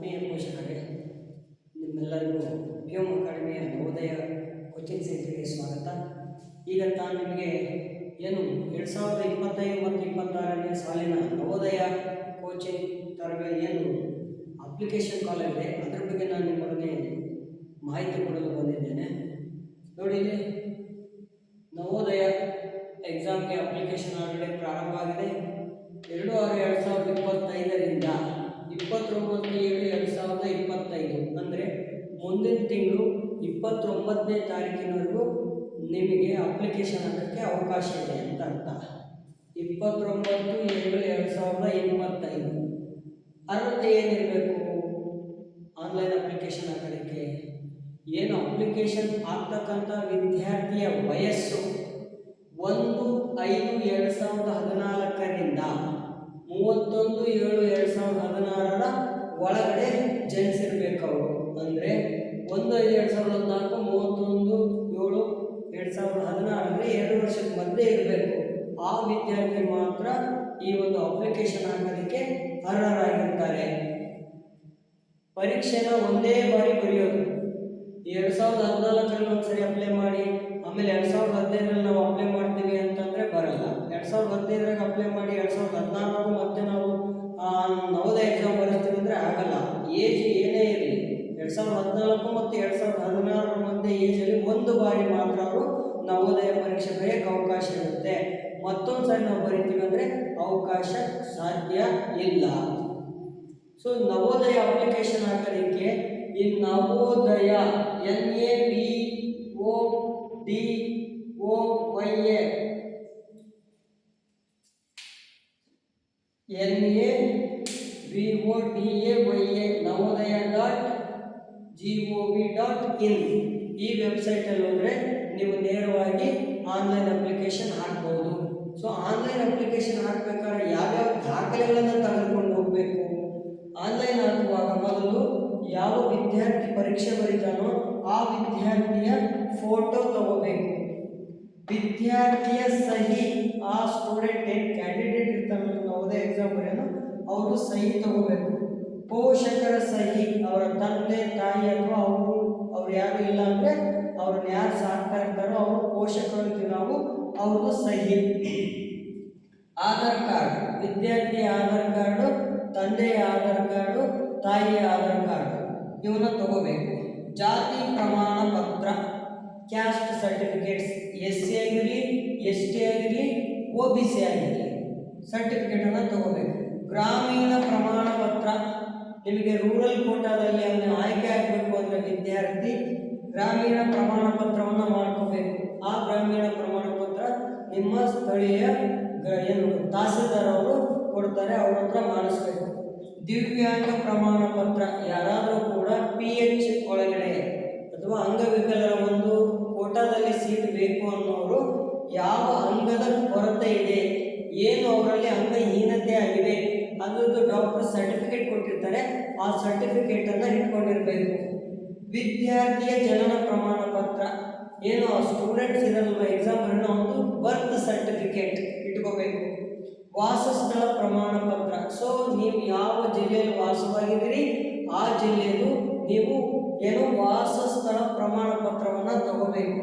ಆತ್ಮೀಯ ಪೋಷಕರೇ ನಿಮ್ಮೆಲ್ಲರಿಗೂ ವ್ಯೋಮ ಅಕಾಡೆಮಿಯ ನವೋದಯ ಕೋಚಿಂಗ್ ಸೆಂಟರ್ಗೆ ಸ್ವಾಗತ. ಈಗ ತಾನು ನಿಮಗೆ ಏನು ಎರಡು ಸಾವಿರದ ಇಪ್ಪತ್ತೈದು ಮತ್ತು ಇಪ್ಪತ್ತಾರನೇ ಸಾಲಿನ ನವೋದಯ ಕೋಚಿಂಗ್ ತರಬೇತಿ ಏನು ಅಪ್ಲಿಕೇಶನ್ ಕಾಲ್ ಇದೆ, ಅದರ ಬಗ್ಗೆ ನಾನು ನಿಮ್ಮೊಡನೆ ಮಾಹಿತಿ ಕೊಡಲು ಬಂದಿದ್ದೇನೆ. ನೋಡಿ ನವೋದಯ ಎಕ್ಸಾಮ್ಗೆ ಅಪ್ಲಿಕೇಶನ್ ಆಲ್ರೆಡಿ ಪ್ರಾರಂಭ ಆಗಿದೆ. ಎರಡು ಆರು ಎರಡು ಸಾವಿರದ ಇಪ್ಪತ್ತೈದರಿಂದ ಇಪ್ಪತ್ತೊಂಬತ್ತು ಏಳು ಎರಡು ಸಾವಿರದ ಇಪ್ಪತ್ತೈದು. ಅಂದರೆ ಮುಂದಿನ ತಿಂಗಳು ಇಪ್ಪತ್ತೊಂಬತ್ತನೇ ತಾರೀಕಿನವರೆಗೂ ನಿಮಗೆ ಅಪ್ಲಿಕೇಶನ್ ಹಾಕೋಕ್ಕೆ ಅವಕಾಶ ಇದೆ ಅಂತ ಅರ್ಥ. ಇಪ್ಪತ್ತೊಂಬತ್ತು ಏಳು ಎರಡು ಸಾವಿರದ ಇಪ್ಪತ್ತೈದು. ಅರ್ಹತೆ ಏನಿರಬೇಕು? ಆನ್ಲೈನ್ ಅಪ್ಲಿಕೇಶನ್ ಹಾಕೋದಕ್ಕೆ ಏನು ಅಪ್ಲಿಕೇಶನ್ ಹಾಕ್ತಕ್ಕಂಥ ವಿದ್ಯಾರ್ಥಿಯ ವಯಸ್ಸು? ಒಂದು, ಐದು, ಎರಡು ಸಾವಿರದ ಹದಿನಾಲ್ಕರಿಂದ ಮೂವತ್ತೊಂದು ಏಳು ಎರಡು ಸಾವಿರದ ಹದಿನಾರರ ಒಳಗಡೆ ಜನಿಸಿರ್ಬೇಕು ಅವರು ಅಂದರೆ ಒಂದು ಐದು ಎರಡು ಸಾವಿರದ ಹದಿನಾಲ್ಕು, ಮೂವತ್ತೊಂದು ಏಳು ಎರಡು ಸಾವಿರದ ಹದಿನಾರು ಎರಡು ವರ್ಷದ ಮೊದಲೇ ಇರಬೇಕು. ಆ ವಿದ್ಯಾರ್ಥಿ ಮಾತ್ರ ಈ ಒಂದು ಅಪ್ಲಿಕೇಶನ್ ಹಾಕೋದಕ್ಕೆ ಅರ್ಹರಾಗಿರ್ತಾರೆ. ಪರೀಕ್ಷೆನ ಒಂದೇ ಬಾರಿ ಬರೆಯೋದು. ಎರಡು ಸಾವಿರದ ಹದಿನಾಲ್ಕರಲ್ಲಿ ಒಂದ್ಸರಿ ಅಪ್ಲೈ ಮಾಡಿ, ಆಮೇಲೆ ಎರಡು ಸಾವಿರದ ಹದಿನೈದರಲ್ಲಿ ನಾವು ಅಪ್ಲೈ ಮಾಡ್ತೀವಿ ಅಂತಂದರೆ ಬರಲ್ಲ. ಎರಡು ಸಾವಿರದ ಹದಿನೈದರಾಗ ಅಪ್ಲೈ ಮಾಡಿ, ಎರಡು ಸಾವಿರದ ಹದಿನಾರರಾಗೂ ಮತ್ತೆ ನಾವು ನವೋದಯ ಎಕ್ಸಾಮ್ ಬರೆಸ್ತೀವಿ ಅಂದರೆ ಆಗಲ್ಲ. ಏಜ್ ಏನೇ ಇರಲಿ. ಎರಡು ಸಾವಿರದ ಹದಿನಾಲ್ಕು ಮತ್ತು ಎರಡು ಸಾವಿರದ ಹದಿನಾರರ ಮಧ್ಯೆ ಏಜಲ್ಲಿ ಒಂದು ಬಾರಿ ಮಾತ್ರ ಅವರು ನವೋದಯ ಪರೀಕ್ಷೆ ಬರೆಯೋಕ್ಕೆ ಅವಕಾಶ ಇರುತ್ತೆ. ಮತ್ತೊಂದು ಸಾರಿ ನಾವು ಬರಿತೀವಿ ಅಂದರೆ ಅವಕಾಶ ಸಾಧ್ಯ ಇಲ್ಲ. ಸೊ ನವೋದಯ ಅಪ್ಲಿಕೇಶನ್ ಹಾಕೋದಕ್ಕೆ ಈ Navodaya, N A B O D O Y A. N A B O D A Y A, Navodaya dot G O V dot in. ಈ ವೆಬ್ಸೈಟಲ್ಲಿ ಹೋದರೆ ನೀವು ನೇರವಾಗಿ ಆನ್ಲೈನ್ ಅಪ್ಲಿಕೇಶನ್ ಹಾಕ್ಬೋದು. ಸೊ, ಆನ್ಲೈನ್ ಅಪ್ಲಿಕೇಶನ್ ಹಾಕ್ಬೇಕಾದ್ರೆ ಯಾವ್ಯಾವ ದಾಖಲೆಗಳನ್ನು ತೆಗೆದುಕೊಂಡು ಹೋಗಬೇಕು? ಆನ್ಲೈನ್ ಹಾಕುವಾಗ ಮೊದಲು ಯಾವ ವಿದ್ಯಾರ್ಥಿ ಪರೀಕ್ಷೆ ಬರೀತಾನೋ ಆ ವಿದ್ಯಾರ್ಥಿಯ ಫೋಟೋ ತಗೋಬೇಕು. ವಿದ್ಯಾರ್ಥಿಯ ಸಹಿ ಆ ಸ್ಟೂಡೆಂಟ್ ಏನು ಕ್ಯಾಂಡಿಡೇಟ್ ಇರ್ತಾನೆ ಯಾವುದೇ ಎಕ್ಸಾಮ್ ಬರೆಯೋದು, ಅವರು ಸಹಿ ತಗೋಬೇಕು. ಪೋಷಕರ ಸಹಿ, ಅವರ ತಂದೆ, ತಾಯಿ ಅಥವಾ ಅವರು, ಅವ್ರು ಯಾರು ಇಲ್ಲ ಅಂದರೆ ಅವ್ರನ್ನ ಯಾರು ಸಾಕ್ತಾ ಇರ್ತಾರೋ ಅವರು ಪೋಷಕರು ಅಂತೀವಿ ನಾವು, ಅವ್ರದ್ದು ಸಹಿ. ಆಧಾರ್ ಕಾರ್ಡ್, ವಿದ್ಯಾರ್ಥಿಯ ಆಧಾರ್ ಕಾರ್ಡು, ತಂದೆಯ ಆಧಾರ್ ಕಾರ್ಡು, ತಾಯಿಯ ಆಧಾರ್ ಕಾರ್ಡು. ಇವನ್ನ ತಗೋಬೇಕು. ಜಾತಿ ಪ್ರಮಾಣ ಪತ್ರ ಕ್ಯಾಸ್ಟ್ ಸರ್ಟಿಫಿಕೇಟ್ಸ್ ಎಸ್ ಸಿ ಆಗಿರಲಿ ಎಸ್ ಟಿ ಆಗಿರಲಿ ಒ ಬಿ ಸಿ ಆಗಿರಲಿ ಸರ್ಟಿಫಿಕೇಟನ್ನು ತಗೋಬೇಕು. ಗ್ರಾಮೀಣ ಪ್ರಮಾಣ ಪತ್ರ, ನಿಮಗೆ ರೂರಲ್ ಕೋಟಾದಲ್ಲಿ ಅವನು ಆಯ್ಕೆ ಆಗಬೇಕು ಅಂದರೆ ವಿದ್ಯಾರ್ಥಿ ಗ್ರಾಮೀಣ ಪ್ರಮಾಣ ಪತ್ರವನ್ನು ಮಾಡ್ಕೋಬೇಕು. ಆ ಗ್ರಾಮೀಣ ಪ್ರಮಾಣ ಪತ್ರ ನಿಮ್ಮ ಸ್ಥಳೀಯ ಏನು, ತಹಸೀಲ್ದಾರ್ ಅವರು ಕೊಡ್ತಾರೆ, ಅವ್ರ ಹತ್ರ ಮಾಡಿಸ್ಬೇಕು. ದಿವ್ಯಾಂಗ ಪ್ರಮಾಣ ಪತ್ರ ಯಾರಾದರೂ ಕೂಡ ಪಿ ಎಚ್ ಒಳಗಡೆ ಅಥವಾ ಅಂಗವಿಕಲರ ಒಂದು ಕೋಟಾದಲ್ಲಿ ಸೀಟ್ ಬೇಕು ಅನ್ನೋರು ಯಾವ ಅಂಗದ ಕೊರತೆ ಇದೆ, ಏನು ಅವರಲ್ಲಿ ಅಂಗಹೀನತೆ ಆಗಿದೆ ಅದರದ್ದು ಡಾಕ್ಟರ್ ಸರ್ಟಿಫಿಕೇಟ್ ಕೊಟ್ಟಿರ್ತಾರೆ, ಆ ಸರ್ಟಿಫಿಕೇಟನ್ನು ಇಟ್ಕೊಂಡಿರಬೇಕು. ವಿದ್ಯಾರ್ಥಿಯ ಜನನ ಪ್ರಮಾಣ ಪತ್ರ. ಏನು ಸ್ಟೂಡೆಂಟ್ಸ್ ಇರಲ್ಲ ಎಕ್ಸಾಮ್ ಅನ್ನೋ ಒಂದು ಬರ್ತ್ ಸರ್ಟಿಫಿಕೇಟ್ ಇಟ್ಕೋಬೇಕು. ವಾಸಸ್ಥಳ ಪ್ರಮಾಣ ಪತ್ರ. ಸೊ ನೀವು ಯಾವ ಜಿಲ್ಲೆಯಲ್ಲಿ ವಾಸವಾಗಿದ್ದೀರಿ, ಆ ಜಿಲ್ಲೆಯದು ನೀವು ಏನು ವಾಸಸ್ಥಳ ಪ್ರಮಾಣ ಪತ್ರವನ್ನು ತಗೋಬೇಕು.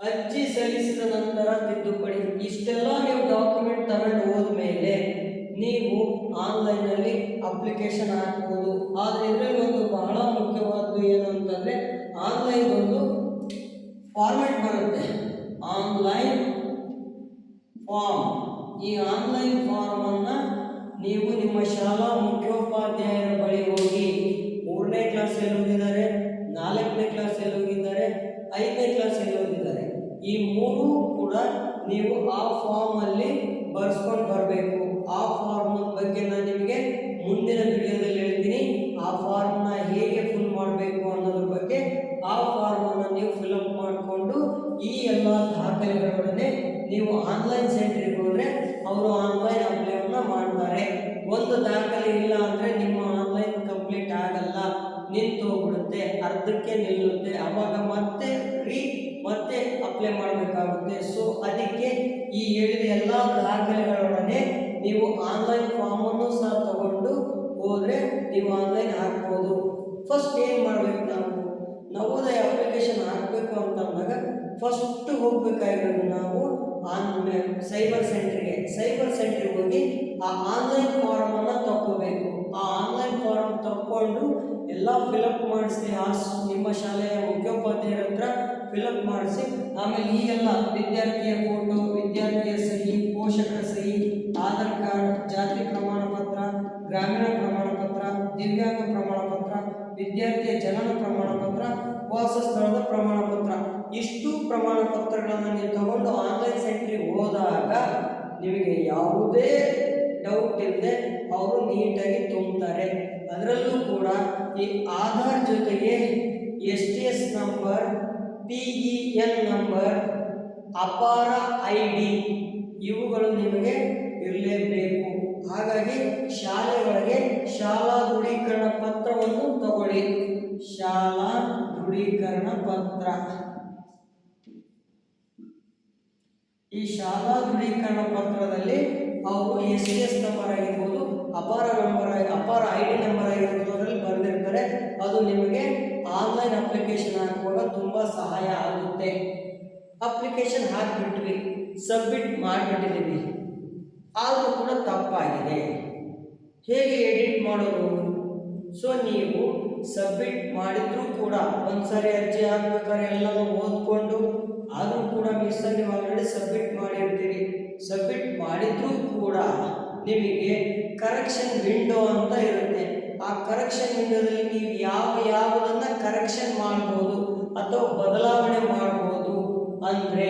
ಅರ್ಜಿ ಸಲ್ಲಿಸಿದ ನಂತರ ತಿದ್ದುಪಡಿ. ಇಷ್ಟೆಲ್ಲ ನೀವು ಡಾಕ್ಯುಮೆಂಟ್ ತಗೊಂಡು ಹೋದ್ಮೇಲೆ ನೀವು ಆನ್ಲೈನಲ್ಲಿ ಅಪ್ಲಿಕೇಶನ್ ಹಾಕ್ಬೋದು. ಆದರೆ ಇದರಲ್ಲಿ ಒಂದು ಬಹಳ ಮುಖ್ಯವಾದ್ದು ಏನು ಅಂತಂದರೆ, ಆನ್ಲೈನ್ ಒಂದು ಫಾರ್ಮೆಟ್ ಬರುತ್ತೆ. ಆನ್ಲೈನ್ ಫಾರ್ಮ್ ಈ ಆನ್ಲೈನ್ ಫಾರ್ಮನ್ನು ನೀವು ನಿಮ್ಮ ಶಾಲಾ ಮುಖ್ಯೋಪಾಧ್ಯಾಯರ ಬಳಿ ಹೋಗಿ ಮೂರನೇ ಕ್ಲಾಸಲ್ಲಿ ಓದಿದ್ದಾರೆ, ನಾಲ್ಕನೇ ಕ್ಲಾಸಲ್ಲಿ ಹೋಗಿದ್ದಾರೆ ಐದನೇ ಕ್ಲಾಸಲ್ಲಿ ಓದಿದ್ದಾರೆ, ಈ ಮೂರು ಕೂಡ ನೀವು ಆ ಫಾರ್ಮಲ್ಲಿ ಬರ್ಸ್ಕೊಂಡು ಬರಬೇಕು. ಆ ಫಾರ್ಮ್ ಬಗ್ಗೆ ನಾನು ನಿಮಗೆ ಮುಂದಿನ ವಿಡಿಯೋದಲ್ಲಿ ಹೇಳ್ತೀನಿ. ಆ ಫಾರ್ಮ್ನ ಹೇಗೆ ಫುಲ್ ಮಾಡಬೇಕು ಅನ್ನೋದ್ರ ಬಗ್ಗೆ ಆ ಫಾರ್ಮನ್ನು ನೀವು ಫಿಲಪ್ ಮಾಡಿಕೊಂಡು ಈ ಎಲ್ಲ ದಾಖಲೆಗಳೊಡನೆ ನೀವು ಆನ್ಲೈನ್ ಸೆಂಟ್ರಿಗೆ ಹೋದರೆ ಅವರು ಆನ್ಲೈನ್ ಅಪ್ಲೈವನ್ನು ಮಾಡ್ತಾರೆ. ಒಂದು ದಾಖಲೆ ಇಲ್ಲ ಅಂದರೆ ನಿಮ್ಮ ಆನ್ಲೈನ್ ಕಂಪ್ಲೀಟ್ ಆಗಲ್ಲ. ನಿಂತು ಹೋಗ್ಬಿಡುತ್ತೆ ಅರ್ಧಕ್ಕೆ ನಿಲ್ಲುತ್ತೆ. ಅವಾಗ ಮತ್ತೆ ರೀ ಮತ್ತೆ ಅಪ್ಲೈ ಮಾಡಬೇಕಾಗುತ್ತೆ. ಸೊ ಅದಕ್ಕೆ ಈ ಹೇಳಿದ ಎಲ್ಲ ದಾಖಲೆಗಳೊಡನೆ ನೀವು ಆನ್ಲೈನ್ ಫಾರ್ಮನ್ನು ಸಹ ತಗೊಂಡು ಹೋದರೆ ನೀವು ಆನ್ಲೈನ್ ಹಾಕ್ಬೋದು. ಫಸ್ಟ್ ಏನು ಮಾಡ್ಬೇಕು ನಾವು? ನವೋದಯ ಅಪ್ಲಿಕೇಶನ್ ಹಾಕಬೇಕು ಅಂತಂದಾಗ ಫಸ್ಟ್ ಹೋಗ್ಬೇಕಾಗಿರೋದು ನಾವು ಆನ್ ಸೈಬರ್ ಸೆಂಟ್ರಿಗೆ ಸೈಬರ್ ಸೆಂಟ್ರಿಗೆ ಹೋಗಿ ಆ ಆನ್ಲೈನ್ ಫಾರಮನ್ನು ತಗೋಬೇಕು ಆ ಆನ್ಲೈನ್ ಫಾರಮ್ ತಗೊಂಡು ಎಲ್ಲ ಫಿಲಪ್ ಮಾಡಿಸಿ, ಆ ನಿಮ್ಮ ಶಾಲೆಯ ಮುಖ್ಯೋಪಾಧ್ಯಾಯರ ಹತ್ರ ಫಿಲಪ್ ಮಾಡಿಸಿ, ಆಮೇಲೆ ಈಗೆಲ್ಲ ವಿದ್ಯಾರ್ಥಿಯ ಅಪಾರ ಐ ಡಿ ಇವುಗಳು ನಿಮಗೆ ಇರಲೇಬೇಕು. ಹಾಗಾಗಿ ಶಾಲೆಗಳಿಗೆ ಶಾಲಾ ದೃಢೀಕರಣ ಪತ್ರವನ್ನು ತಗೊಳ್ಳಿ. ಶಾಲಾ ದೃಢೀಕರಣ ಪತ್ರ. ಈ ಶಾಲಾ ದೃಢೀಕರಣ ಪತ್ರದಲ್ಲಿ ಅವರು ಎಸ್ ಸಿ ಎಸ್ ನಂಬರ್ ಆಗಿರ್ಬೋದು, ಅಪಾರ ನಂಬರ್ ಅಪಾರ ಐ ಡಿ ನಂಬರ್ ಆಗಿರ್ಬೋದು, ಅದರಲ್ಲಿ ಬರೆದಿರ್ತಾರೆ. ಅದು ನಿಮಗೆ ಆನ್ಲೈನ್ ಅಪ್ಲಿಕೇಶನ್ ಹಾಕುವಾಗ ತುಂಬ ಸಹಾಯ ಆಗುತ್ತೆ. ಅಪ್ಲಿಕೇಶನ್ ಹಾಕಿಬಿಟ್ವಿ, ಸಬ್ಮಿಟ್ ಮಾಡಿಬಿಟ್ಟಿದ್ದೀವಿ ಆದರೂ ಕೂಡ ತಪ್ಪಾಗಿದೆ. ಹೇಗೆ ಎಡಿಟ್ ಮಾಡೋದು? ಸೊ, ನೀವು ಸಬ್ಮಿಟ್ ಮಾಡಿದ್ರೂ ಕೂಡ ಒಂದ್ಸರಿ ಅರ್ಜಿ ಹಾಕ್ಬೇಕಾದ್ರೆ ಎಲ್ಲರೂ ಓದ್ಕೊಂಡು, ಆದರೂ ಕೂಡ ಮಿಸ್ಸಲ್ಲಿ ನೀವು ಆಲ್ರೆಡಿ ಸಬ್ಮಿಟ್ ಮಾಡಿರ್ತೀರಿ. ಸಬ್ಮಿಟ್ ಮಾಡಿದ್ರೂ ಕೂಡ ನಿಮಗೆ ಕರೆಕ್ಷನ್ ವಿಂಡೋ ಅಂತ ಇರುತ್ತೆ. ಆ ಕರೆಕ್ಷನ್ ವಿಂಡೋದಲ್ಲಿ ನೀವು ಯಾವ ಯಾವುದನ್ನು ಕರೆಕ್ಷನ್ ಮಾಡ್ಬೋದು ಅಥವಾ ಬದಲಾವಣೆ ಮಾಡ್ಬೋದು ಅಂದರೆ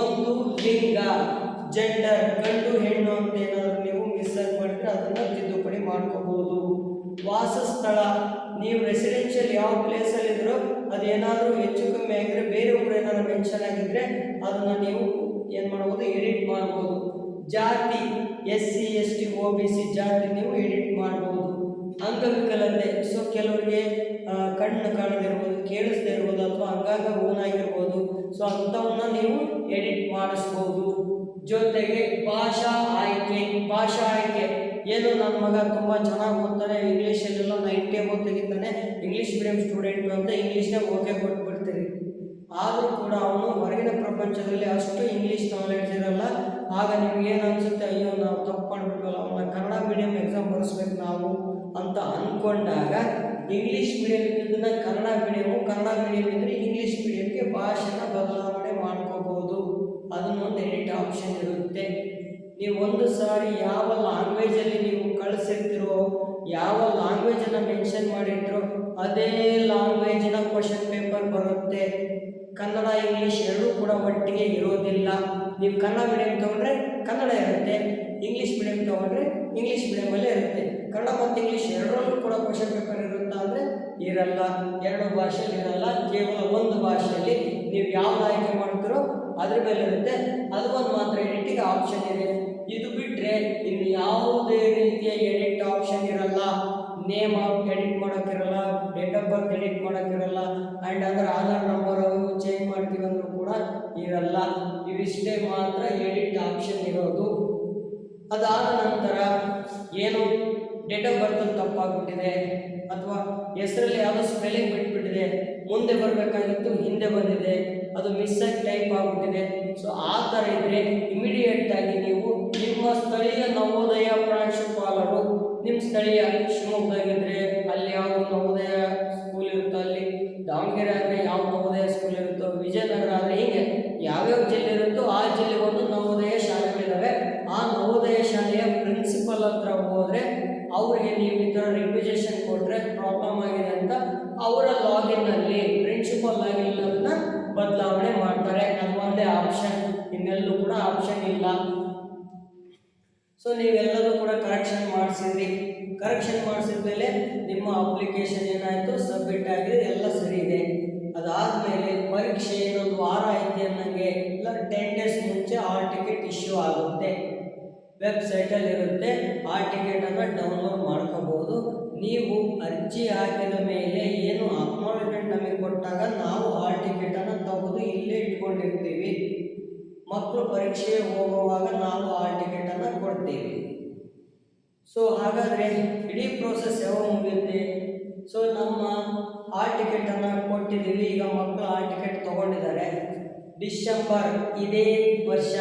ಒಂದು ಲಿಂಗ, ಜೆಂಡರ್, ಗಂಡು, ಹೆಣ್ಣು ಅಂತ ಏನಾದರೂ ನೀವು ಮಿಸ್ ಆಗಿ ಮಾಡಿದ್ರೆ ಅದನ್ನು ತಿದ್ದುಪಡಿ ಮಾಡ್ಕೋಬಹುದು ವಾಸಸ್ಥಳ, ನೀವು ರೆಸಿಡೆನ್ಷಿಯಲ್ ಯಾವ ಪ್ಲೇಸಲ್ಲಿ ಇದ್ರೋ ಅದೇನಾದರೂ ಹೆಚ್ಚು ಕಮ್ಮಿ ಆಗಿದ್ರೆ, ಬೇರೆ ಊರು ಏನಾದ್ರು ಮೆನ್ಷನ್ ಆಗಿದ್ರೆ ಅದನ್ನು ನೀವು ಏನು ಮಾಡ್ಬೋದು ಎಡಿಟ್ ಮಾಡ್ಬೋದು. ಜಾತಿ S C S T O B C ಜಾತಿ ನೀವು ಎಡಿಟ್ ಮಾಡ್ಬೋದು. ಅಂಗವಿಕಲತೆ. ಸೊ ಕೆಲವರಿಗೆ ಕಣ್ಣು ಕಾಣದೇ ಇರ್ಬೋದು ಕೇಳಿಸದೇ ಇರ್ಬೋದು, ಅಥವಾ ಅಂಗಾಂಗ ಓನಾಗಿರ್ಬೋದು. ಸೊ ಅಂಥವನ್ನ ನೀವು ಎಡಿಟ್ ಮಾಡಿಸ್ಬೋದು. ಜೊತೆಗೆ ಭಾಷಾ ಆಯ್ಕೆ ಭಾಷಾ ಆಯ್ಕೆ. ಏನು ನನ್ನ ಮಗ ತುಂಬ ಚೆನ್ನಾಗಿ ಓದ್ತಾನೆ, ಇಂಗ್ಲೀಷಲ್ಲೆಲ್ಲ ನೈಂಟಿ ಅಬೌವ್ ತೆಗಿತಾನೆ ಇಂಗ್ಲೀಷ್ ಮೀಡಿಯಂ ಸ್ಟೂಡೆಂಟು ಅಂತ ಇಂಗ್ಲೀಷ್ನೇ ಓಕೆ ಕೊಟ್ಬಿಡ್ತೀರಿ ಆದರೂ ಕೂಡ ಅವನು ಹೊರಗಿನ ಪ್ರಪಂಚದಲ್ಲಿ ಅಷ್ಟು ಇಂಗ್ಲೀಷ್ ನಾಲೆಡ್ಜ್ ಇರಲ್ಲ. ಆಗ ನಿಮ್ಗೆ ಏನು ಅನಿಸುತ್ತೆ, ಅಯ್ಯೋ, ನಾವು ತಪ್ಪು ಮಾಡ್ಬಿಟ್ವಲ್ಲ ಅವನ್ನ ಕನ್ನಡ ಮೀಡಿಯಂ ಎಕ್ಸಾಮ್ ಬರೆಸ್ಬೇಕು ನಾವು. ಅಂತ ಅಂದ್ಕೊಂಡಾಗ ಇಂಗ್ಲೀಷ್ ಮೀಡಿಯಂ ಇದ್ದದನ್ನ ಕನ್ನಡ ಮೀಡಿಯಮು ಕನ್ನಡ ಮೀಡಿಯಂ ಇದ್ದರೆ ಇಂಗ್ಲೀಷ್ ಮೀಡಿಯಂಗೆ ಭಾಷೆನ ಬದಲಾವಣೆ ಮಾಡ್ಕೋಬೋದು. ಅದನ್ನೊಂದು ಎಡಿಟ್ ಆಪ್ಷನ್ ಇರುತ್ತೆ. ನೀವು ಒಂದು ಸಾರಿ ಯಾವ ಲ್ಯಾಂಗ್ವೇಜಲ್ಲಿ ನೀವು ಕಳಿಸಿರ್ತಿರೋ, ಯಾವ ಲ್ಯಾಂಗ್ವೇಜನ್ನು ಮೆನ್ಷನ್ ಮಾಡಿರ್ತೀರೋ, ಅದೇ ಲ್ಯಾಂಗ್ವೇಜಿನ ಕ್ವಶನ್ ಪೇಪರ್ ಬರುತ್ತೆ. ಕನ್ನಡ, ಇಂಗ್ಲೀಷ್ ಎರಡೂ ಕೂಡ ಒಟ್ಟಿಗೆ ಇರೋದಿಲ್ಲ. ನೀವು ಕನ್ನಡ ಮೀಡಿಯಂ ತೊಗೊಂಡ್ರೆ ಕನ್ನಡ ಇರುತ್ತೆ, ಇಂಗ್ಲೀಷ್ ಮೀಡಿಯಂ ತೊಗೊಂಡ್ರೆ ಇಂಗ್ಲೀಷ್ ಮೀಡಿಯಮಲ್ಲೇ ಇರುತ್ತೆ. ಕನ್ನಡ ಮತ್ತು ಇಂಗ್ಲೀಷ್ ಎರಡರಲ್ಲೂ ಕೂಡ ಕ್ವಶನ್ ಪೇಪರ್ ಇರುತ್ತಾ ಅಂದರೆ ಇರಲ್ಲ. ಎರಡು ಭಾಷೆಯಲ್ಲಿ ಇರಲ್ಲ. ಕೇವಲ ಒಂದು ಭಾಷೆಯಲ್ಲಿ ನೀವು ಯಾವ್ದು ಆಯ್ಕೆ ಮಾಡ್ತೀರೋ ಅದ್ರ ಮೇಲೆ ಇರುತ್ತೆ. ಅದು ಒಂದು ಮಾತ್ರ ಎಡಿಟಿಗೆ ಆಪ್ಷನ್ ಇದೆ. ಇದು ಬಿಟ್ಟರೆ ಇನ್ನು ಯಾವುದೇ ರೀತಿಯ ಎಡಿಟ್ ಆಪ್ಷನ್ ಇರಲ್ಲ. ನೇಮ್ ಆಫ್ ಎಡಿಟ್ ಮಾಡೋಕ್ಕಿರಲ್ಲ ಡೇಟ್ ಆಫ್ ಬರ್ತ್ ಎಡಿಟ್ ಮಾಡೋಕ್ಕಿರಲ್ಲ ಆ್ಯಂಡ್ ಅದರ ಆಧಾರ್ ನಂಬರ್ ಚೇಂಜ್ ಮಾಡ್ತೀವಿ ಕೂಡ ಇರಲ್ಲ. ಇವಿಷ್ಟೇ ಮಾತ್ರ ಎಡಿಟ್ ಆಪ್ಷನ್ ಇರೋದು. ಅದಾದ ನಂತರ ಏನು? ಡೇಟ್ ಆಫ್ ಬರ್ತ್ ತಪ್ಪಾಗ್ಬಿಟ್ಟಿದೆ, ಅಥವಾ ಹೆಸರಲ್ಲಿ ಯಾವುದೋ ಸ್ಪೆಲ್ಲಿಂಗ್ ಬಿಟ್ಬಿಟ್ಟಿದೆ, ಮುಂದೆ ಬರಬೇಕಾಗಿತ್ತು, ಹಿಂದೆ ಬಂದಿದೆ, ಅದು ಮಿಸ್ ಆಗಿ ಟೈಪ್ ಆಗಿಬಿಟ್ಟಿದೆ. ಸೊ ಆ ಥರ ಇದ್ದರೆ ಇಮಿಡಿಯೇಟ್ ಆಗಿ ನೀವು ನಿಮ್ಮ ಸ್ಥಳೀಯ ನವೋದಯ ಪ್ರಾಂಶುಪಾಲರು, ನಿಮ್ಮ ಸ್ಥಳೀಯ ಸೊ ನೀವೆಲ್ಲರೂ ಕೂಡ ಕರೆಕ್ಷನ್ ಮಾಡಿಸಿದ್ರಿ. ಕರೆಕ್ಷನ್ ಮಾಡಿಸಿದ ಮೇಲೆ ನಿಮ್ಮ ಅಪ್ಲಿಕೇಶನ್ ಏನಾಯಿತು? ಸಬ್ಮಿಟ್ ಆಗಿದೆ. ಎಲ್ಲ ಸರಿ ಇದೆ. ಅದಾದಮೇಲೆ ಪರೀಕ್ಷೆ ಇನ್ನೊಂದು ವಾರ ಐತೆ ಅನ್ನಂಗೆ ಇಲ್ಲ ಟೆನ್ ಡೇಸ್ ಮುಂಚೆ ಆ ಟಿಕೆಟ್ ಇಶ್ಯೂ ಆಗುತ್ತೆ. ವೆಬ್ಸೈಟಲ್ಲಿ ಇರುತ್ತೆ. ಆ ಟಿಕೆಟನ್ನು ಡೌನ್ಲೋಡ್ ಮಾಡ್ಕೋಬೋದು ನೀವು ಅರ್ಜಿ ಹಾಕಿದ ಮೇಲೆ ಏನು ಅಕ್ನಾಲೆಜ್ಮೆಂಟ್ ನಮಗೆ ಕೊಟ್ಟಾಗ ನಾವು ಆ ಟಿಕೆಟನ್ನು ತೆಗೆದು ಇಲ್ಲೇ ಇಟ್ಕೊಂಡಿರ್ತೀವಿ. ಮಕ್ಕಳು ಪರೀಕ್ಷೆಗೆ ಹೋಗುವಾಗ ನಾವು ಆ ಟಿಕೆಟನ್ನು ಕೊಡ್ತೀವಿ. ಸೊ ಹಾಗಾದರೆ ಇಡೀ ಪ್ರೋಸೆಸ್ ಯಾವಾಗ ಮುಗಿಯುತ್ತೆ? ಸೊ ನಮ್ಮ ಹಾಲ್ ಟಿಕೆಟನ್ನು ಕೊಟ್ಟಿದ್ದೀವಿ. ಈಗ ಮಕ್ಕಳು ಆ ಟಿಕೆಟ್ ತೊಗೊಂಡಿದ್ದಾರೆ. ಡಿಸೆಂಬರ್ ಇದೇ ವರ್ಷ.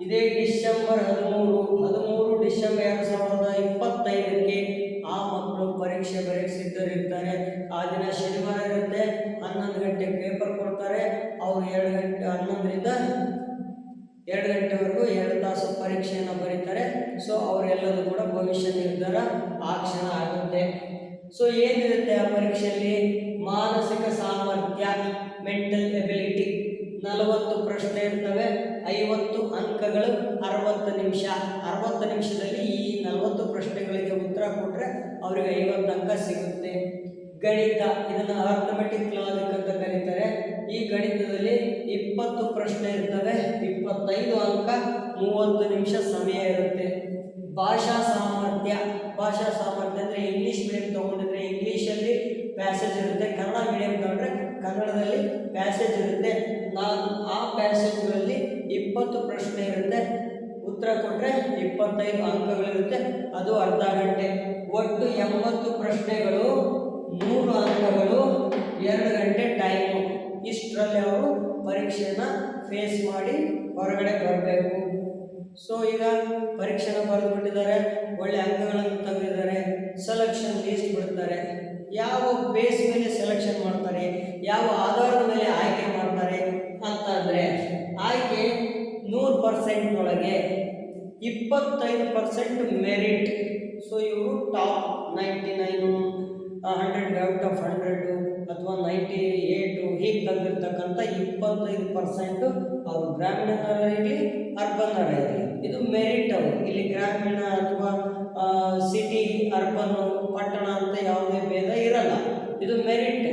ಇದೇ ಡಿಸೆಂಬರ್ ಹದಿಮೂರು. ಹದಿಮೂರು ಡಿಸೆಂಬರ್ ಎರಡು ಸಾವಿರದ ಇಪ್ಪತ್ತೈದಕ್ಕೆ ಆ ಮಕ್ಕಳು ಪರೀಕ್ಷೆ ಬರೆಯಕ್ಕೆ ಸಿದ್ಧರಿರ್ತಾರೆ. ಆ ದಿನ ಶನಿವಾರ ಇರುತ್ತೆ. ಹನ್ನೊಂದು ಗಂಟೆಗೆ ಪೇಪರ್ ಕೊಡ್ತಾರೆ. ಅವ್ರು ಎರಡು ಗಂಟೆ, ಹನ್ನೊಂದರಿಂದ ಎರಡು ಗಂಟೆವರೆಗೂ ಎರಡು ತಾಸು ಪರೀಕ್ಷೆಯನ್ನು ಬರೀತಾರೆ. ಸೊ ಅವರೆಲ್ಲರೂ ಕೂಡ ಭವಿಷ್ಯ ನಿರ್ಧಾರ ಆ ಕ್ಷಣ ಆಗುತ್ತೆ. ಸೊ ಏನಿರುತ್ತೆ ಆ ಪರೀಕ್ಷೆಯಲ್ಲಿ? ಮಾನಸಿಕ ಸಾಮರ್ಥ್ಯ ಮೆಂಟಲ್ ಎಬಿಲಿಟಿ ನಲವತ್ತು ಪ್ರಶ್ನೆ ಇರ್ತವೆ. ಐವತ್ತು ಅಂಕಗಳು ಅರವತ್ತು ನಿಮಿಷ. ಅರವತ್ತು ನಿಮಿಷದಲ್ಲಿ ಈ ನಲವತ್ತು ಪ್ರಶ್ನೆಗಳಿಗೆ ಉತ್ತರ ಕೊಟ್ಟರೆ ಅವರಿಗೆ ಐವತ್ತು ಅಂಕ ಸಿಗುತ್ತೆ. ಗಣಿತ ಇದನ್ನು ಅರ್ಥಮೆಟಿಕ್ ಲಾಜಿಕ್ ಅಂತ ಕರೀತಾರೆ. ಈ ಗಣಿತದಲ್ಲಿ ಇಪ್ಪತ್ತು ಪ್ರಶ್ನೆ ಇರ್ತವೆ, ಇಪ್ಪತ್ತೈದು ಅಂಕ ಮೂವತ್ತು ನಿಮಿಷ ಸಮಯ ಇರುತ್ತೆ. ಭಾಷಾ ಸಾಮರ್ಥ್ಯ ಭಾಷಾ ಸಾಮರ್ಥ್ಯ ಅಂದರೆ ಇಂಗ್ಲೀಷ್ ಮೀಡಿಯಂ ತೊಗೊಂಡಿದ್ರೆ ಇಂಗ್ಲೀಷಲ್ಲಿ ಪ್ಯಾಸೇಜ್ ಇರುತ್ತೆ, ಕನ್ನಡ ಮೀಡಿಯಂ ತೊಗೊಂಡ್ರೆ ಕನ್ನಡದಲ್ಲಿ ಪ್ಯಾಸೇಜ್ ಇರುತ್ತೆ. ನಾನು ಆ ಪ್ಯಾಸೇಜ್ಗಳಲ್ಲಿ ಇಪ್ಪತ್ತು ಪ್ರಶ್ನೆ ಇರುತ್ತೆ, ಉತ್ತರ ಕೊಟ್ಟರೆ ಇಪ್ಪತ್ತೈದು ಅಂಕಗಳಿರುತ್ತೆ, ಅದು ಅರ್ಧ ಗಂಟೆ. ಒಟ್ಟು ಎಂಬತ್ತು ಪ್ರಶ್ನೆಗಳು ನೂರು ಅಂಕಗಳು ಎರಡು ಗಂಟೆ ಟೈಮು ಇಷ್ಟರಲ್ಲಿ ಅವರು ಪರೀಕ್ಷೆನ ಫೇಸ್ ಮಾಡಿ ಹೊರಗಡೆ ಬರಬೇಕು. ಸೊ ಈಗ ಪರೀಕ್ಷೆನ ಬರೆದುಬಿಟ್ಟಿದ್ದಾರೆ, ಒಳ್ಳೆ ಅಂಕಗಳನ್ನು ತೆಗೆದಿದ್ದಾರೆ ಸೆಲೆಕ್ಷನ್ ಲೀಸ್ಟ್ ಬಿಡ್ತಾರೆ. ಯಾವ ಬೇಸ್ ಮೇಲೆ ಸೆಲೆಕ್ಷನ್ ಮಾಡ್ತಾರೆ, ಯಾವ ಆಧಾರದ ಮೇಲೆ ಆಯ್ಕೆ ಮಾಡ್ತಾರೆ ಅಂತಂದರೆ ಆಯ್ಕೆ ನೂರು ಪರ್ಸೆಂಟ್ನೊಳಗೆ ಇಪ್ಪತ್ತೈದು ಪರ್ಸೆಂಟ್ ಮೆರಿಟ್ ಸೊ ಇವರು top ninety nine hundred out of hundred ಅಥವಾ ನೈಂಟಿ ಏಟು ಹೀಗೆ ತಂದಿರ್ತಕ್ಕಂಥ ಇಪ್ಪತ್ತೈದು ಪರ್ಸೆಂಟು ಅವರು ಅರ್ಬನ್ ಇರಲಿ ಇದು ಮೆರಿಟ್ ಅವರು. ಇಲ್ಲಿ ಗ್ರಾಮೀಣ ಅಥವಾ ಸಿಟಿ ಅರ್ಬನ್ ಪಟ್ಟಣ ಅಂತ ಯಾವುದೇ ಭೇದ ಇರಲ್ಲ. ಇದು ಮೆರಿಟ್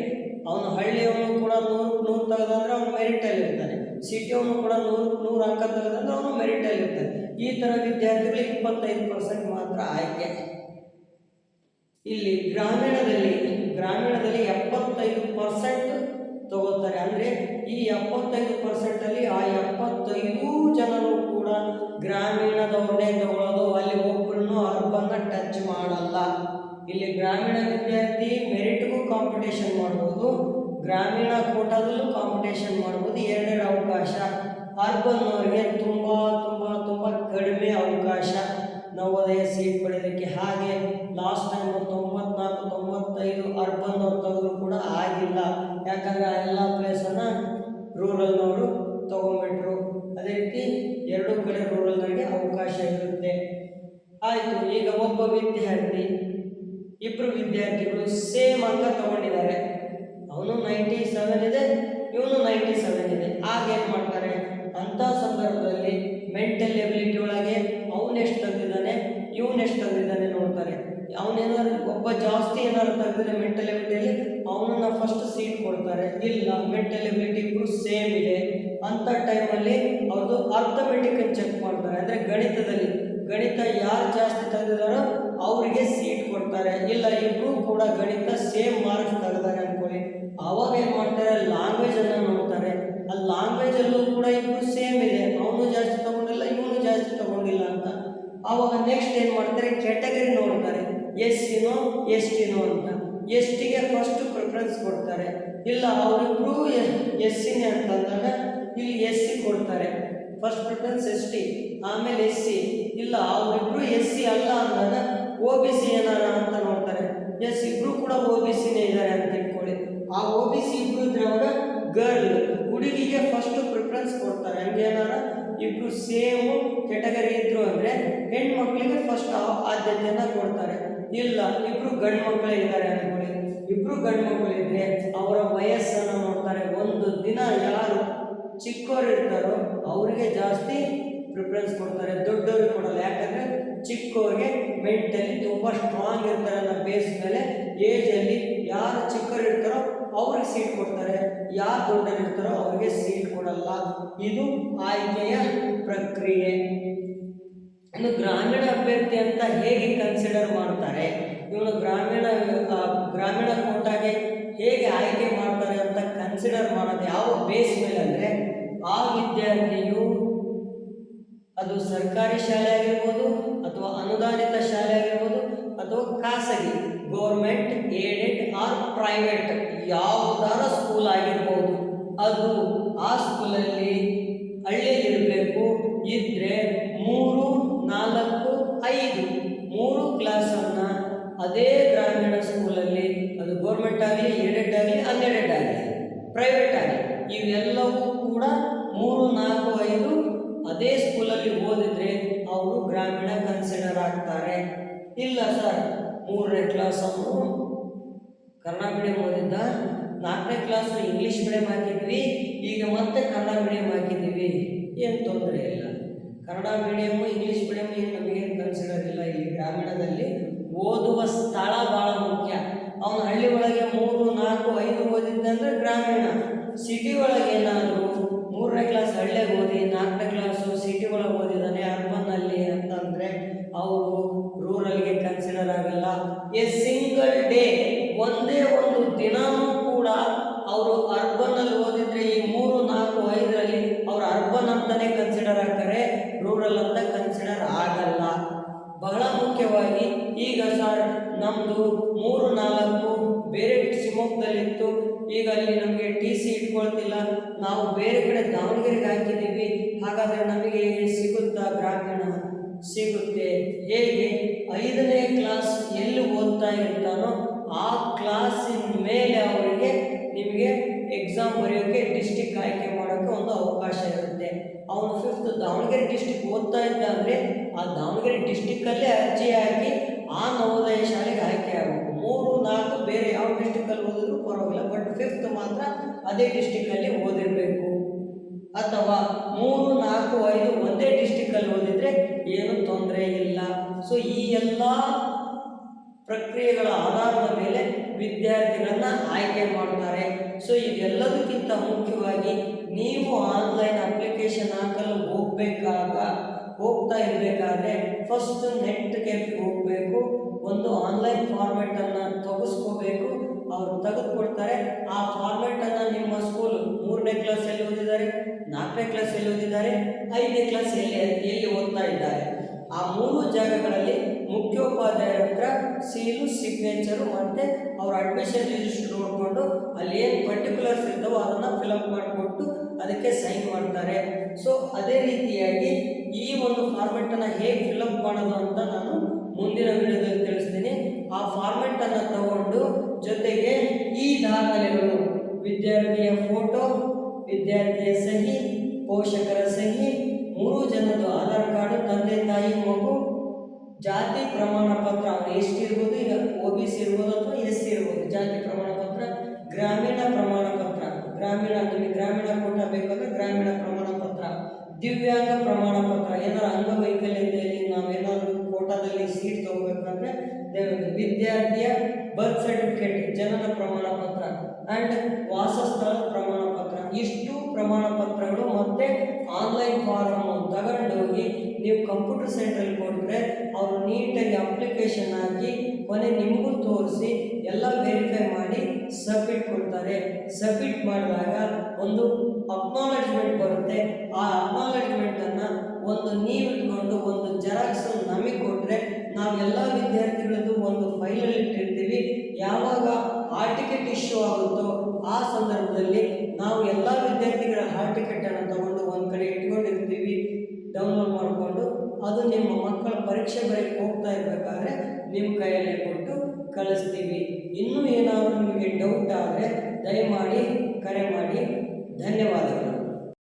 ಅವನು ಹಳ್ಳಿಯವನು ಕೂಡ ನೂರಕ್ಕೆ ನೂರು ತೆಗೆದಂದ್ರೆ ಅವನು ಮೆರಿಟಲ್ಲಿ ಇರ್ತಾನೆ. ಸಿಟಿಯವನು ಕೂಡ ನೂರಕ್ಕೆ ನೂರು ಅಂಕ ತೆಗೆದಂದ್ರೆ ಅವನು ಮೆರಿಟಲ್ಲಿ ಇರ್ತಾನೆ. ಈ ಥರ ವಿದ್ಯಾರ್ಥಿಗಳು ಇಪ್ಪತ್ತೈದು ಪರ್ಸೆಂಟ್ ಮಾತ್ರ ಆಯ್ಕೆ. ಇಲ್ಲಿ ಗ್ರಾಮೀಣದಲ್ಲಿ ಗ್ರಾಮೀಣದಲ್ಲಿ ಎಪ್ಪತ್ತೈದು ಪರ್ಸೆಂಟ್ ತಗೋತಾರೆ. ಅಂದರೆ ಈ ಎಪ್ಪತ್ತೈದು ಪರ್ಸೆಂಟಲ್ಲಿ ಆ ಎಪ್ಪತ್ತೈದು ಜನರು ಕೂಡ ಗ್ರಾಮೀಣದವ್ರನ್ನೇ ತಗೊಳ್ಳೋದು ಅಲ್ಲಿ ಒಬ್ಬರನ್ನು ಅರ್ಬನ್ನ ಟಚ್ ಮಾಡಲ್ಲ. ಇಲ್ಲಿ ಗ್ರಾಮೀಣ ವಿದ್ಯಾರ್ಥಿ ಮೆರಿಟ್ಗೂ ಕಾಂಪಿಟೇಷನ್ ಮಾಡ್ಬೋದು, ಗ್ರಾಮೀಣ ಕೋಟಾದಲ್ಲೂ ಕಾಂಪಿಟೇಷನ್ ಮಾಡ್ಬೋದು. ಎರಡೆರಡು ಅವಕಾಶ. ಅರ್ಬನ್ನವರಿಗೆ ತುಂಬ ತುಂಬ ತುಂಬ ಕಡಿಮೆ ಅವಕಾಶ. ನವೋದಯ ಸೀಟ್ ಪಡೆಯೋದಕ್ಕೆ ಹಾಗೆ ಲಾಸ್ಟ್ ಟೈಮ್ ತೊಂಬತ್ನಾಲ್ಕು, ತೊಂಬತ್ತೈದು, ಅರ್ಬನ್ ಅವ್ರು ತೆಗೆದ್ರು ಕೂಡ ಆಗಿಲ್ಲ. ಯಾಕಂದರೆ ಎಲ್ಲ ಪ್ಲೇಸನ್ನು ರೂರಲ್ನವರು ತೊಗೊಂಡ್ಬಿಟ್ರು ಅದೇ ರೀತಿ ಎರಡೂ ಕಡೆ ರೂರಲ್ನವರಿಗೆ ಅವಕಾಶ ಇರುತ್ತೆ. ಆಯಿತು, ಈಗ ಒಬ್ಬ ವಿದ್ಯಾರ್ಥಿ ಇಬ್ಬರು ವಿದ್ಯಾರ್ಥಿಗಳು ಸೇಮ್ ಅಂಕ ತಗೊಂಡಿದ್ದಾರೆ. ಅವನು ನೈಂಟಿ ಸೆವೆನ್ ಇದೆ, ಇವನು ನೈಂಟಿ ಸೆವೆನ್ ಇದೆ ಆಗೇನು ಮಾಡ್ತಾರೆ? ಅಂಥ ಸಂದರ್ಭದಲ್ಲಿ ಮೆಂಟಲ್ ಎಬಿಲಿಟಿ ಒಳಗೆ ಇವನು ಎಷ್ಟು ತಂದಿದ್ದಾನೆ ನೋಡ್ತಾರೆ. ಅವನೇನಾದ್ರು ಒಬ್ಬ ಜಾಸ್ತಿ ಏನಾದ್ರು ತೆಗೆದ್ರೆ ಮೆಂಟಲ್ ಎಬಿಲಿಟಿಯಲ್ಲಿ ಅವನನ್ನು ಫಸ್ಟ್ ಸೀಟ್ ಕೊಡ್ತಾರೆ. ಇಲ್ಲ ಮೆಂಟಲ್ ಎಬಿಲಿಟಿ ಇಬ್ಬರು ಸೇಮ್ ಇದೆ. ಅಂಥ ಟೈಮಲ್ಲಿ ಅವ್ರದ್ದು ಅರ್ಥಮೆಟಿಕ್ ಚೆಕ್ ಮಾಡ್ತಾರೆ. ಅಂದರೆ ಗಣಿತದಲ್ಲಿ, ಗಣಿತ ಯಾರು ಜಾಸ್ತಿ ತೆಗೆದಿದಾರೋ ಅವರಿಗೆ ಸೀಟ್ ಕೊಡ್ತಾರೆ. ಇಲ್ಲ ಇಬ್ಬರು ಕೂಡ ಗಣಿತ ಸೇಮ್ ಮಾರ್ಕ್ಸ್ ತೆಗೆದಾರೆ ಅನ್ಕೊಳ್ಳಿ. ಅವಾಗ ಏನು ಮಾಡ್ತಾರೆ? ಲ್ಯಾಂಗ್ವೇಜನ್ನು ನೋಡ್ತಾರೆ. ಆ ಲ್ಯಾಂಗ್ವೇಜಲ್ಲೂ ಕೂಡ ಇಬ್ಬರು ಸೇಮ್ ಇದೆ. ಅವನು ಜಾಸ್ತಿ ತಗೊಂಡಿಲ್ಲ, ಇವನು ಜಾಸ್ತಿ ತಗೊಂಡಿಲ್ಲ ಅಂತ. ಆವಾಗ ನೆಕ್ಸ್ಟ್ ಏನು ಮಾಡ್ತಾರೆ? ಕ್ಯಾಟಗರಿ ನೋಡ್ತಾರೆ. ಎಸ್ ಸಿನೋ ಎಸ್ ಟಿನೋ ಅಂತ. ಎಸ್ ಟಿಗೆ ಫಸ್ಟ್ ಪ್ರಿಫರೆನ್ಸ್ ಕೊಡ್ತಾರೆ. ಇಲ್ಲ ಅವರಿಬ್ರು ಎಸ್ ಸಿನೇ ಅಂತಂದಾಗ ಇಲ್ಲಿ ಎಸ್ ಸಿ ಕೊಡ್ತಾರೆ. ಫಸ್ಟ್ ಪ್ರಿಫರೆನ್ಸ್ ಎಸ್ ಟಿ ಆಮೇಲೆ ಎಸ್ ಸಿ ಇಲ್ಲ ಅವರಿಬ್ಬರು ಎಸ್ ಸಿ ಅಲ್ಲ ಅಂದಾಗ ಒ ಬಿ ಸಿ ಏನಾರ ಅಂತ ನೋಡ್ತಾರೆ. ಎಸ್ ಇಬ್ರು ಕೂಡ ಒ ಬಿ ಸಿನೇ ಇದ್ದಾರೆ ಅಂತ ತಿಳ್ಕೊಳ್ಳಿ. ಆ ಒ ಬಿ ಸಿ ಇಬ್ರು ಇದ್ರೆ ಗರ್ಲ್ ಹುಡುಗಿಗೆ ಫಸ್ಟ್ ಪ್ರಿಫರೆನ್ಸ್ ಕೊಡ್ತಾರೆ. ಹಂಗೇನಾರ ಇಬ್ಬರು ಸೇಮು ಕೆಟಗರಿ ಇದ್ರು ಅಂದರೆ ಮಕ್ಕಳಿಗೆ ಫಸ್ಟ್ ಆದ್ಯತೆಯನ್ನು ಕೊಡ್ತಾರೆ. ಇಲ್ಲ ಇಬ್ಬರು ಗಂಡು ಮಕ್ಕಳೇ ಇದ್ದಾರೆ ಅನ್ಕೊಳ್ಳಿ. ಇಬ್ರು ಗಂಡು ಮಕ್ಕಳಿದ್ರೆ ಅವರ ವಯಸ್ಸನ್ನು ನೋಡ್ತಾರೆ. ಒಂದು ದಿನ ಯಾರು ಚಿಕ್ಕವರು ಇರ್ತಾರೋ ಅವರಿಗೆ ಜಾಸ್ತಿ ಪ್ರಿಫರೆನ್ಸ್ ಕೊಡ್ತಾರೆ. ದೊಡ್ಡವ್ರಿಗೆ ಕೊಡಲ್ಲ. ಯಾಕಂದರೆ ಚಿಕ್ಕವ್ರಿಗೆ ಮೆಂಟಲಿ ತುಂಬ ಸ್ಟ್ರಾಂಗ್ ಇರ್ತಾರೆ ಅನ್ನೋ ಬೇಸ್ ಮೇಲೆ ಏಜಲ್ಲಿ ಯಾರು ಚಿಕ್ಕವ್ರು ಇರ್ತಾರೋ ಅವ್ರಿಗೆ ಸೀಟ್ ಕೊಡ್ತಾರೆ. ಯಾರು ದೊಡ್ಡ ಇರ್ತಾರೋ ಅವರಿಗೆ ಸೀಟ್ ಕೊಡಲ್ಲ. ಇದು ಆಯ್ಕೆಯ ಪ್ರಕ್ರಿಯೆ. ಇನ್ನು ಗ್ರಾಮೀಣ ಅಭ್ಯರ್ಥಿ ಅಂತ ಹೇಗೆ ಕನ್ಸಿಡರ್ ಮಾಡ್ತಾರೆ? ಇವನು ಗ್ರಾಮೀಣ ಗ್ರಾಮೀಣ ಕೋಟಾಗೆ ಹೇಗೆ ಆಯ್ಕೆ ಮಾಡ್ತಾರೆ ಅಂತ ಕನ್ಸಿಡರ್ ಮಾಡೋದು ಯಾವ ಬೇಸ್ ಮೇಲೆ ಅಂದರೆ ಆ ವಿದ್ಯಾರ್ಥಿಯು ಅದು ಸರ್ಕಾರಿ ಶಾಲೆ ಆಗಿರ್ಬೋದು ಅಥವಾ ಅನುದಾನಿತ ಶಾಲೆ ಆಗಿರ್ಬೋದು ಅಥವಾ ಖಾಸಗಿ ಗೌರ್ಮೆಂಟ್ ಏಡೆಡ್ ಆರ್ ಪ್ರೈವೇಟ್ ಯಾವುದಾರ ಸ್ಕೂಲ್ ಆಗಿರ್ಬೋದು. ಅದು ಆ ಸ್ಕೂಲಲ್ಲಿ ಹಳ್ಳಿಯಲ್ಲಿರಬೇಕು ಇದ್ದರೆ ಮೂರು, ನಾಲ್ಕು, ಐದು. ಮೂರು ಕ್ಲಾಸನ್ನು ಅದೇ ಗ್ರಾಮೀಣ ಸ್ಕೂಲಲ್ಲಿ ಅದು ಗೌರ್ಮೆಂಟ್ ಆಗಲಿ ಏಡೆಡ್ ಆಗಲಿ ಅನ್ಎಡೆಡ್ ಆಗಲಿ ಪ್ರೈವೇಟ್ ಆಗಲಿ, ಇವೆಲ್ಲವೂ ಕೂಡ ಮೂರು, ನಾಲ್ಕು, ಐದು ಅದೇ ಸ್ಕೂಲಲ್ಲಿ ಓದಿದರೆ ಅವರು ಗ್ರಾಮೀಣ ಕನ್ಸಿಡರ್ ಆಗ್ತಾರೆ. ಇಲ್ಲ ಸರ್, ಮೂರನೇ ಕ್ಲಾಸ್ ಅವರು ಕನ್ನಡ ಮೀಡಿಯಂ ಓದಿದ್ದ, ನಾಲ್ಕನೇ ಕ್ಲಾಸು ಇಂಗ್ಲೀಷ್ ಮೀಡಿಯಂ ಹಾಕಿದ್ವಿ, ಈಗ ಮತ್ತೆ ಕನ್ನಡ ಮೀಡಿಯಂ ಹಾಕಿದ್ದೀವಿ. ಏನು ತೊಂದರೆ ಇಲ್ಲ. ಕನ್ನಡ ಮೀಡಿಯಮ್ಮು ಇಂಗ್ಲೀಷ್ ಮೀಡಿಯಮ್ ಏನು ನಮಗೇನು ಕನ್ಸಿಡರ್ ಇಲ್ಲ ಗ್ರಾಮೀಣದಲ್ಲಿ. ಓದುವ ಸ್ಥಳ ಭಾಳ ಮುಖ್ಯ. ಅವನು ಹಳ್ಳಿ ಒಳಗೆ ಮೂರು, ನಾಲ್ಕು, ಐದು ಓದಿದ್ದಂದ್ರೆ ಗ್ರಾಮೀಣ. ಸಿಟಿ ಒಳಗೆ ಏನಾದರೂ ಮೂರನೇ ಕ್ಲಾಸ್ ಹಳ್ಳಿಯಾಗ ಓದಿ, ನಾಲ್ಕನೇ ಕ್ಲಾಸು ಸಿಟಿ ಒಳಗೆ ಓದಿದ್ದಾನೆ ಅರ್ಬನ್ನಲ್ಲಿ ಅಂತಂದರೆ ಅವರು ರೂರಲ್ಗೆ ಕನ್ಸಿಡರ್ ಆಗಲ್ಲ ಎ ಸಿಂಗಲ್ ಡೇ, ಒಂದೇ ಒಂದು ದಿನವೂ ಕೂಡ ಅವರು ಅರ್ಬನ್ನಲ್ಲಿ ಓದಿದ್ರೆ ಈ ಮೂರು, ನಾಲ್ಕು, ಐದರಲ್ಲಿ ಅವರು ಅರ್ಬನ್ ಅಂತಲೇ ಕನ್ಸಿಡರ್ ಆಗ್ತಾರೆ. ರೂರಲ್ ಅಂತ ಕನ್ಸಿಡರ್ ಆಗಲ್ಲ. ಬಹಳ ಮುಖ್ಯವಾಗಿ ಈಗ ಸರ್ ನಮ್ಮದು ಮೂರು, ನಾಲ್ಕು ಬೇರೆ ಶಿವಮೊಗ್ಗದಲ್ಲಿತ್ತು. ಈಗ ಅಲ್ಲಿ ನಮಗೆ ಟಿ ಸಿ ಇಟ್ಕೊಳ್ತಿಲ್ಲ. ನಾವು ಬೇರೆ ಕಡೆ ದಾವಣಗೆರೆಗೆ ಹಾಕಿದ್ದೀವಿ. ಹಾಗಾದರೆ ನಮಗೆ ಸಿಗುತ್ತಾ ಗ್ರಾಮೀಣ? ಸಿಗುತ್ತೆ. ಹೇಗೆ? ಐದನೇ ಕ್ಲಾಸ್ ಎಲ್ಲಿ ಓದ್ತಾ ಇರ್ತಾನೋ ಆ ಕ್ಲಾಸಿನ ಮೇಲೆ ಅವರಿಗೆ ನಿಮಗೆ ಎಕ್ಸಾಮ್ ಬರೆಯೋಕ್ಕೆ ಡಿಸ್ಟಿಕ್ ಆಯ್ಕೆ ಮಾಡೋಕ್ಕೆ ಒಂದು ಅವಕಾಶ ಇರುತ್ತೆ. ಅವನು ಫಿಫ್ತ್ ದಾವಣಗೆರೆ ಡಿಸ್ಟಿಕ್ ಓದ್ತಾ ಇದ್ದ ಆ ದಾವಣಗೆರೆ ಡಿಸ್ಟಿಕ್ಕಲ್ಲೇ ಅರ್ಜಿ ಹಾಕಿ ಆ ನವೋದಯ ಶಾಲೆಗೆ ಆಯ್ಕೆ ಆಗಬೇಕು. ಮೂರು, ನಾಲ್ಕು ಬೇರೆ ಯಾವ ಡಿಸ್ಟಿಕ್ಕಲ್ಲಿ ಓದಿದ್ರು ಪರವಾಗಿಲ್ಲ. ಬಟ್ ಫಿಫ್ತ್ ಮಾತ್ರ ಅದೇ ಡಿಸ್ಟಿಕ್ಕಲ್ಲಿ ಓದಿರಬೇಕು. ಪ್ರಕ್ರಿಯೆಗಳ ಆಧಾರದ ಮೇಲೆ ವಿದ್ಯಾರ್ಥಿಗಳನ್ನ ಆಯ್ಕೆ ಮಾಡ್ತಾರೆ. ಸೊ ಇದೆಲ್ಲದಕ್ಕಿಂತ ಮುಖ್ಯವಾಗಿ ನೀವು ಆನ್ಲೈನ್ ಅಪ್ಲಿಕೇಶನ್ ಹಾಕಲು ಹೋಗಬೇಕಾಗ, ಹೋಗ್ತಾ ಇರಬೇಕಾದ್ರೆ ಫಸ್ಟ್ ನೆಟ್ ಕೆಫಿಗೆ ಹೋಗಬೇಕು, ಒಂದು ಆನ್ಲೈನ್ ಫಾರ್ಮೆಟನ್ನು ತೆಗೆಸ್ಕೋಬೇಕು, ಅವರು ತೆಗೆದುಕೊಡ್ತಾರೆ. ಆ ಫಾರ್ಮೆಟನ್ನು ನಿಮ್ಮ ಸ್ಕೂಲ್ ಮೂರನೇ ಕ್ಲಾಸ್ ಎಲ್ಲಿ ಓದಿದ್ದಾರೆ, ನಾಲ್ಕನೇ ಕ್ಲಾಸ್ ಎಲ್ಲಿ ಓದಿದ್ದಾರೆ, ಐದನೇ ಕ್ಲಾಸ್ ಎಲ್ಲಿ ಎಲ್ಲಿ ಓದ್ತಾ ಇದ್ದಾರೆ. ಆ ಮೂರು ಜಾಗಗಳಲ್ಲಿ ಮುಖ್ಯೋಪಾಧ್ಯಾಯರ ಹತ್ರ ಸೀಲು ಸಿಗ್ನೇಚರು ಮತ್ತು ಅವ್ರ ಅಡ್ಮಿಷನ್ ರಿಜಿಸ್ಟರ್ ನೋಡಿಕೊಂಡು ಅಲ್ಲಿ ಏನು ಪರ್ಟಿಕ್ಯುಲರ್ಸ್ ಇರ್ತಾವೋ ಅದನ್ನು ಫಿಲಪ್ ಮಾಡಿಕೊಟ್ಟು ಅದಕ್ಕೆ ಸೈನ್ ಮಾಡ್ತಾರೆ. ಸೊ ಅದೇ ರೀತಿಯಾಗಿ ಈ ಒಂದು ಫಾರ್ಮೆಟನ್ನು ಹೇಗೆ ಫಿಲಪ್ ಮಾಡೋದು ಅಂತ ನಾನು ಮುಂದಿನ ವಿಡಿಯೋದಲ್ಲಿ ತಿಳಿಸ್ತೀನಿ. ಆ ಫಾರ್ಮೆಟನ್ನು ತಗೊಂಡು ಜೊತೆಗೆ ಈ ದಾಖಲೆಗಳು, ವಿದ್ಯಾರ್ಥಿಯ ಫೋಟೋ ವಿದ್ಯಾರ್ಥಿಯ ಸಹಿ, ಪೋಷಕರ ಸಹಿ, ಮೂರು ಜನದ ಆಧಾರ್ ಕಾರ್ಡು ಪ್ರಮಾಣ ಪತ್ರಗಳು ಮತ್ತು ಆನ್ಲೈನ್ ಫಾರಮ್ ತಗೊಂಡೋಗಿ ನೀವು ಕಂಪ್ಯೂಟರ್ ಸೆಂಟ್ರಲ್ಲಿ ಕೊಟ್ಟರೆ ಅವರು ನೀಟಾಗಿ ಅಪ್ಲಿಕೇಶನ್ ಹಾಕಿ ಕೊನೆ ನಿಮಗೂ ತೋರಿಸಿ ಎಲ್ಲ ವೆರಿಫೈ ಮಾಡಿ ಸಬ್ಮಿಟ್ ಕೊಡ್ತಾರೆ. ಸಬ್ಮಿಟ್ ಮಾಡಿದಾಗ ಒಂದು ಅಕ್ನಾಲೆಜ್ಮೆಂಟ್ ಬರುತ್ತೆ. ಆ ಅಕ್ನಾಲೆಜ್ಮೆಂಟನ್ನು ಒಂದು ನೀವು ಇಟ್ಕೊಂಡು ಒಂದು ಜೆರಾಕ್ಸ್ ನಮಗೆ ಕೊಟ್ಟರೆ ನಾವೆಲ್ಲ ವಿದ್ಯಾರ್ಥಿಗಳದ್ದು ಒಂದು ಫೈಲಲ್ಲಿ ಇಟ್ಟಿರ್ತೀವಿ. ಯಾವಾಗ ಹಾಲ್ ಟಿಕೆಟ್ ಇಶ್ಯೂ ಆಗುತ್ತೋ ಆ ಸಂದರ್ಭದಲ್ಲಿ ನಾವು ಎಲ್ಲ ವಿದ್ಯಾರ್ಥಿಗಳ ಹಾಲ್ ಟಿಕೆಟನ್ನು ತಗೊಂಡು ಒಂದು ಕಡೆ ಇಟ್ಕೊಂಡಿರ್ತೀವಿ. ಡೌನ್ಲೋಡ್ ಮಾಡಿಕೊಂಡು ಅದು ನಿಮ್ಮ ಮಕ್ಕಳ ಪರೀಕ್ಷೆ ಬರೆಯಕ್ಕೆ ಹೋಗ್ತಾ ಇರಬೇಕಾದ್ರೆ ನಿಮ್ಮ ಕೈಯಲ್ಲಿ ಕೊಟ್ಟು ಕಳಿಸ್ತೀವಿ. ಇನ್ನೂ ಏನಾದರೂ ನಿಮಗೆ ಡೌಟ್ ಆದರೆ ದಯಮಾಡಿ